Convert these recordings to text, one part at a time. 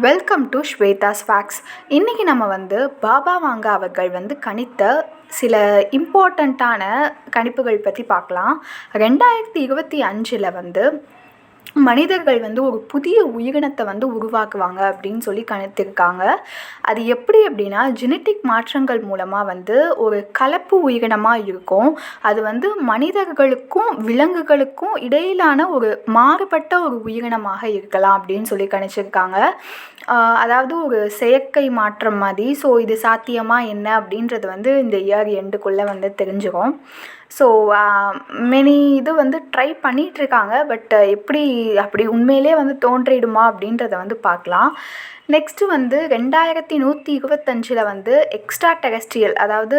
Welcome to Swetha's facts இன்றைக்கி நம்ம வந்து பாபா வாங்க அவர்கள் வந்து கணித்த சில இம்பார்ட்டண்ட்டான கணிப்புகள் பற்றி பார்க்கலாம். ரெண்டாயிரத்தி இருபத்தி அஞ்சில் வந்து மனிதர்கள் வந்து ஒரு புதிய உயிரினத்தை வந்து உருவாக்குவாங்க அப்படின்னு சொல்லி கணித்திருக்காங்க. அது எப்படி அப்படின்னா ஜெனட்டிக் மாற்றங்கள் மூலமாக வந்து ஒரு கலப்பு உயிரினமாக இருக்கும். அது வந்து மனிதர்களுக்கும் விலங்குகளுக்கும் இடையிலான ஒரு மாறுபட்ட ஒரு உயிரினமாக இருக்கலாம் அப்படின்னு சொல்லி கணிச்சிருக்காங்க. அதாவது ஒரு செயற்கை மாற்றம் மாதிரி ஸோ இது சாத்தியமாக என்ன அப்படின்றது வந்து இந்த இயர் எண்டுக்குள்ளே வந்து தெரிஞ்சுக்கும் ஸோ மெனி இது வந்து ட்ரை பண்ணிகிட்ருக்காங்க பட் எப்படி அப்படி உண்மையிலே வந்து தோன்றிடுமா அப்படின்றத வந்து பார்க்கலாம். நெக்ஸ்ட்டு வந்து ரெண்டாயிரத்தி நூற்றி இருபத்தஞ்சில் வந்து எக்ஸ்ட்ரா டெரஸ்ட்ரியல் அதாவது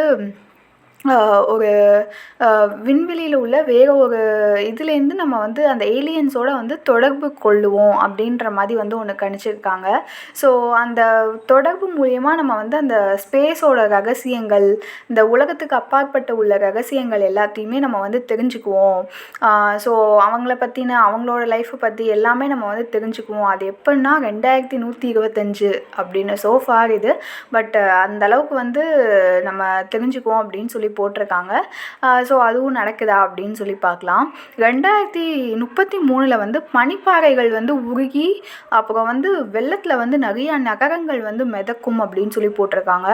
ஒரு விண்வெளியில் உள்ள வேறு ஒரு இதுலேருந்து நம்ம வந்து அந்த ஏலியன்ஸோட வந்து தொடர்பு கொள்ளுவோம் அப்படின்ற மாதிரி வந்து ஒன்று கணிச்சிருக்காங்க. ஸோ அந்த தொடர்பு மூலயமா நம்ம வந்து அந்த ஸ்பேஸோட ரகசியங்கள் இந்த உலகத்துக்கு அப்பாற்பட்ட உள்ள ரகசியங்கள் எல்லாத்தையுமே நம்ம வந்து தெரிஞ்சுக்குவோம். ஸோ அவங்கள பற்றின அவங்களோட லைஃப்பை பற்றி எல்லாமே நம்ம வந்து தெரிஞ்சுக்குவோம். அது எப்படின்னா ரெண்டாயிரத்தி நூற்றி இருபத்தஞ்சு அப்படின்னு ஸோ ஃபார் இது. பட் அந்தளவுக்கு வந்து நம்ம தெரிஞ்சுக்குவோம் அப்படின்னு சொல்லி போட்டிருக்காங்க. ஸோ அதுவும் நடக்குதா அப்படின்னு சொல்லி பார்க்கலாம். ரெண்டாயிரத்தி முப்பத்தி மூணில் வந்து பனிப்பாறைகள் வந்து உருகி அப்புறம் வந்து வெள்ளத்தில் வந்து நிறைய நகரங்கள் வந்து மிதக்கும் அப்படின்னு சொல்லி போட்டிருக்காங்க.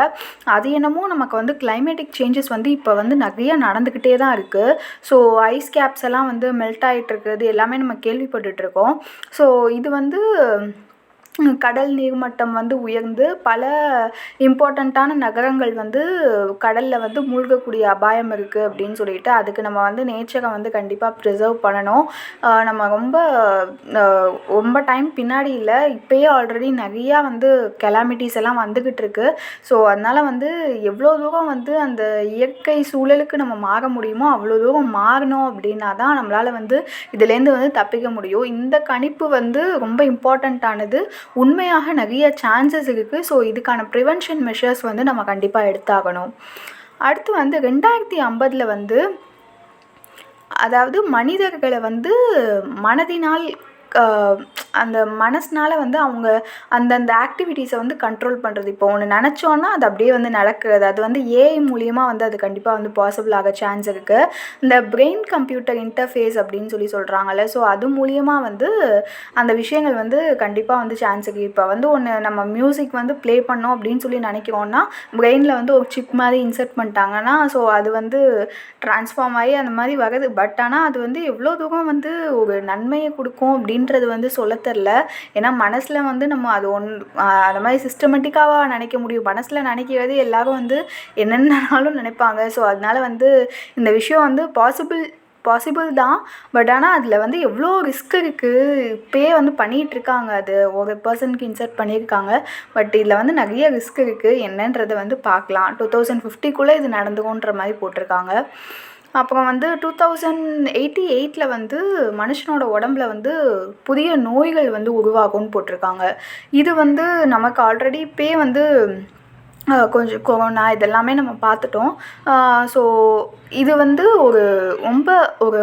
அது என்னமோ நமக்கு வந்து கிளைமேட்டிக் சேஞ்சஸ் வந்து இப்போ வந்து நிறைய நடந்துக்கிட்டே தான் இருக்குது ஸோ ஐஸ் கேப்ஸ் எல்லாம் வந்து மெல்ட் ஆகிட்டு இருக்கிறது எல்லாமே நம்ம கேள்விப்பட்டுட்டு இருக்கோம். ஸோ இது வந்து கடல் நீர்மட்டம் வந்து உயர்ந்து பல இம்பார்ட்டண்ட்டான நகரங்கள் வந்து கடலில் வந்து மூழ்கக்கூடிய அபாயம் இருக்குது அப்படின்னு சொல்லிட்டு அதுக்கு நம்ம வந்து நேச்சரை வந்து கண்டிப்பாக ப்ரிசர்வ் பண்ணணும். நம்ம ரொம்ப ரொம்ப டைம் பின்னாடி இல்லை இப்போயே ஆல்ரெடி நிறையா வந்து கெலாமிட்டிஸ் எல்லாம் வந்துக்கிட்டு இருக்கு. ஸோ அதனால் வந்து எவ்வளோ தூரம் வந்து அந்த இயற்கை சூழலுக்கு நம்ம மாற முடியுமோ அவ்வளோ தூரம் மாறணும் அப்படின்னா தான் நம்மளால் வந்து இதுலேருந்து வந்து தப்பிக்க முடியும். இந்த கணிப்பு வந்து ரொம்ப இம்பார்ட்டண்ட்டானது உண்மையாக நிறைய சான்சஸ் இருக்குது ஸோ இதுக்கான ப்ரிவென்ஷன் மெஷர்ஸ் வந்து நம்ம கண்டிப்பாக எடுத்தாகணும். அடுத்து வந்து ரெண்டாயிரத்தி ஐம்பதில் வந்து அதாவது மனிதர்களை வந்து மனதினால் ஆஹ் அந்த மனசுனால வந்து அவங்க அந்தந்த ஆக்டிவிட்டீஸை வந்து கண்ட்ரோல் பண்ணுறது இப்போ ஒன்று நினச்சோன்னா அது அப்படியே வந்து நடக்கிறது. அது வந்து ஏஐ மூலியமாக வந்து அது கண்டிப்பாக வந்து பாசிபிள் ஆக சான்ஸ் இருக்குது இந்த பிரெயின் கம்ப்யூட்டர் இன்டர்ஃபேஸ் அப்படின்னு சொல்லி சொல்கிறாங்கல்ல ஸோ அது மூலியமாக வந்து அந்த விஷயங்கள் வந்து கண்டிப்பாக வந்து சான்ஸ் இருக்குது இப்போ வந்து ஒன்று நம்ம மியூசிக் வந்து ப்ளே பண்ணோம் அப்படின்னு சொல்லி நினைக்கிறோன்னா பிரெயினில் வந்து ஒரு சிப் மாதிரி இன்சர்ட் பண்ணிட்டாங்கன்னா ஸோ அது வந்து ட்ரான்ஸ்ஃபார்ம் ஆகி அந்த மாதிரி வருது. பட் ஆனால் அது வந்து எவ்வளோ தூரம் வந்து ஒரு நன்மையை கொடுக்கும் அப்படின்றது வந்து சொல்ல தெரில ஏன்னா மனசில் வந்து நம்ம அது ஒன் அந்த மாதிரி சிஸ்டமெட்டிக்காக நினைக்க முடியும். மனசில் நினைக்கிறது எல்லாரும் வந்து என்னென்னனாலும் நினைப்பாங்க. ஸோ அதனால வந்து இந்த விஷயம் வந்து பாசிபிள் பாசிபிள் தான். பட் ஆனால் அதில் வந்து எவ்வளோ ரிஸ்க் இருக்குது இப்போயே வந்து பண்ணிகிட்டு இருக்காங்க அது ஒரு பர்சனுக்கு இன்சர்ட் பண்ணியிருக்காங்க பட் இதில் வந்து நிறைய ரிஸ்க் இருக்குது என்னன்றதை வந்து பார்க்கலாம். டூ தௌசண்ட் ஃபிஃப்டிக்குள்ளே இது நடந்துக்கோன்ற மாதிரி போட்டிருக்காங்க. அப்புறம் வந்து டூ தௌசண்ட் எயிட்டி எயிட்டில் வந்து மனுஷனோட உடம்புல வந்து புதிய நோய்கள் வந்து உருவாகும்னு போட்டிருக்காங்க. இது வந்து நமக்கு ஆல்ரெடி இப்போயே வந்து கொஞ்சம் கொரோனா இதெல்லாமே நம்ம பார்த்துட்டோம். ஸோ இது வந்து ஒரு ரொம்ப ஒரு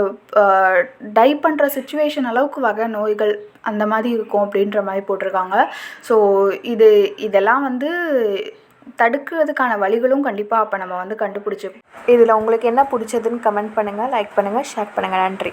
டை பண்ணுற சுச்சுவேஷன் அளவுக்கு வகை நோய்கள் அந்த மாதிரி இருக்கும் அப்படின்ற மாதிரி போட்டிருக்காங்க. ஸோ இது இதெல்லாம் வந்து தடுக்கிறதுக்கான வழிகளும் கண்டிப்பாக அப்போ நம்ம வந்து கண்டுபிடிச்சி இதில் உங்களுக்கு என்ன பிடிச்சதுன்னு கமெண்ட் பண்ணுங்கள் லைக் பண்ணுங்கள் ஷேர் பண்ணுங்கள் நன்றி.